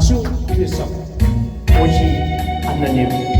가수 필성 오지 않는 님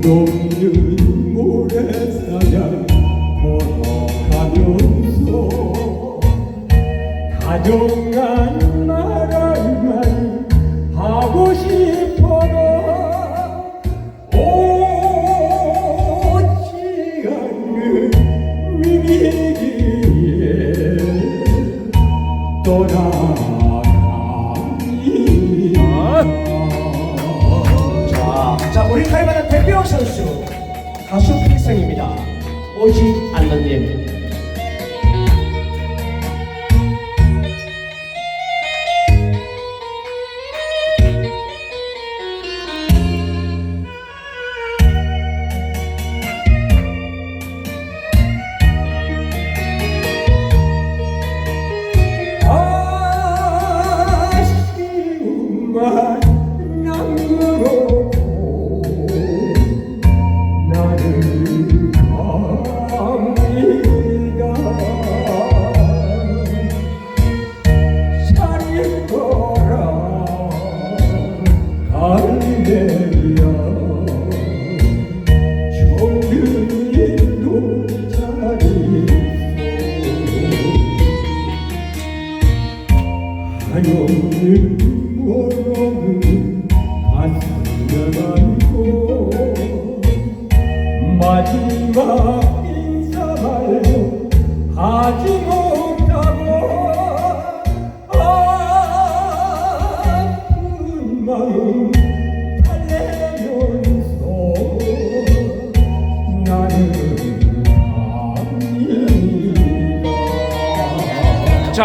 끝없는 모래사장 걸어가면서. 다정한 말을만 하고 싶어도 오지 않는 미기에 떠나 자, 자 우리 칼바는 대표 선수 가수 필성입니다. 오지 않는 님 마지막 인사말로 하지 못하고 아픈 마음 달래면서 나는 갑니다 자